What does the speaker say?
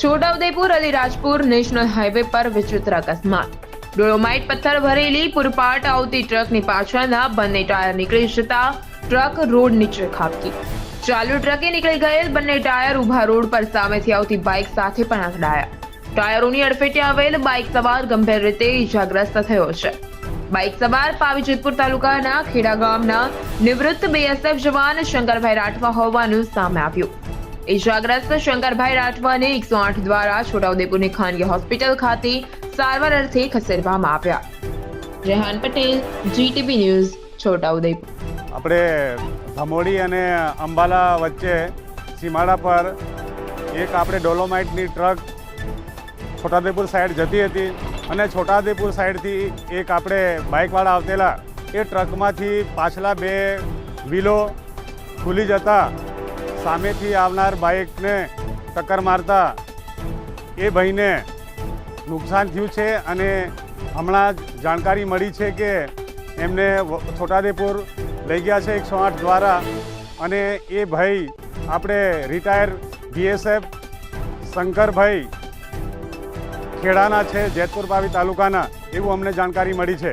Chhota Udepur Alirajpur national highway પર વિચિત્ર અકસ્માત. ડોલોમાઇટ પથ્થર ભરેલી પુરપાટ આવતી ટ્રકની પાછળના બંને ટાયર નીકળી જતા ટ્રક રોડ નીચે ખાબકી. ચાલુ ટ્રકે નીકળી ગયેલ બંને ટાયર ઊભા રોડ પર સામેથી આવતી બાઇક સાથે પણ અથડાયા. ટાયરોની અડફેટે આવેલ બાઇક સવાર ગંભીર રીતે ઇજાગ્રસ્ત થયો છે. બાઇક સવાર પાવીજેતપુર તાલુકાના ખેડા ગામના નિવૃત્ત બીએસએફ જવાન શંકરભાઈ રાઠવા હોવાનું સામે આવ્યું. ઇજાગ્રસ્ત શંકરભાઈ રાઠવાને એકસો આઠ દ્વારા છોટાઉદેપુરની ખાનગી હોસ્પિટલ ખાતે સારવાર અર્થે ખસેડવામાં આવ્યા. Rehan Patel, GTV news, Chhota Udepur. આપણે ધમોડી અને અંબાલા વચ્ચે સીમાડા પર એક આપણે ડોલોમાઇટની ટ્રક છોટાઉદેપુર સાઈડ જતી હતી અને છોટાઉદેપુર સાઈડથી એક આપણે બાઇકવાળા આવતેલા એ ટ્રકમાંથી પાછલા બે વ્હીલો ખુલી જતા સામેથી આવનાર બાઇકને ટક્કર મારતા એ ભાઈને નુકસાન થયું છે અને હમણાં જ જાણકારી મળી છે કે એમને છોટાદેપુર લઈ ગયા છે એકસો આઠ દ્વારા અને એ ભાઈ આપણે રિટાયર બીએસએફ શંકરભાઈ ખેડાના છે જેતપુર પાવી તાલુકાના, એવું અમને જાણકારી મળી છે.